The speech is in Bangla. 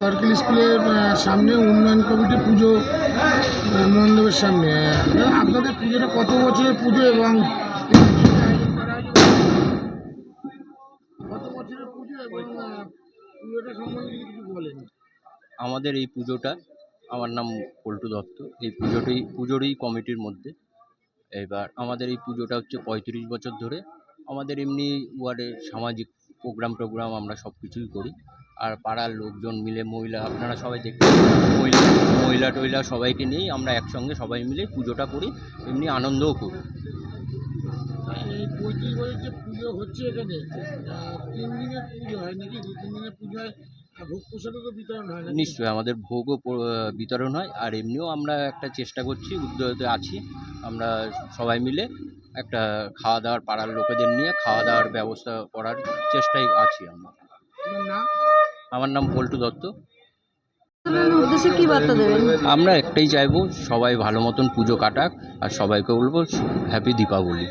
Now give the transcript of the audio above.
সার্কেল স্কুলের সামনে উন্নয়ন কমিটি পুজো মণ্ডপের সামনে। আপনাদের পুজোটা কত বছরের পুজো এবং আমাদের এই পুজোটা, আমার নাম পল্টু দত্ত, এই পুজোটি, পুজোরই কমিটির মধ্যে। এবার আমাদের এই পুজোটা হচ্ছে পঁয়ত্রিশ বছর ধরে আমাদের এমনি ওয়ার্ডে সামাজিক প্রোগ্রাম টোগ্রাম আমরা সব কিছুই করি। আর পাড়ার লোকজন মিলে মহিলা আপনারা সবাই দেখতে মহিলা মহিলা টহিলা সবাইকে নিয়েই আমরা একসঙ্গে সবাই মিলে পুজোটা করি এমনি আনন্দও করি। এই পঁয়ত্রিশ বছর যে পুজো হচ্ছে এখানে তিন দিনের পুজো হয় নাকি? দু তিন দিনের পুজোয় আহ, ভোগ প্রসাদও তো বিতরণ হয় নিশ্চয়ই আমাদের ভোগও বিতরণ হয়। আর এমনিও আমরা একটা চেষ্টা করছি উদ্যোগে আছি। আমরা সবাই মিলে একটা খাওয়া দাওয়ার পাড়ার লোকেদের নিয়ে খাওয়া দাওয়ার ব্যবস্থা করার চেষ্টায় আছি আমরা। আমার নাম পল্টু দত্ত। আমরা একটাই চাইব সবাই ভালো মতন পুজো কাটাক আর সবাইকে বলব হ্যাপি দীপাবলি।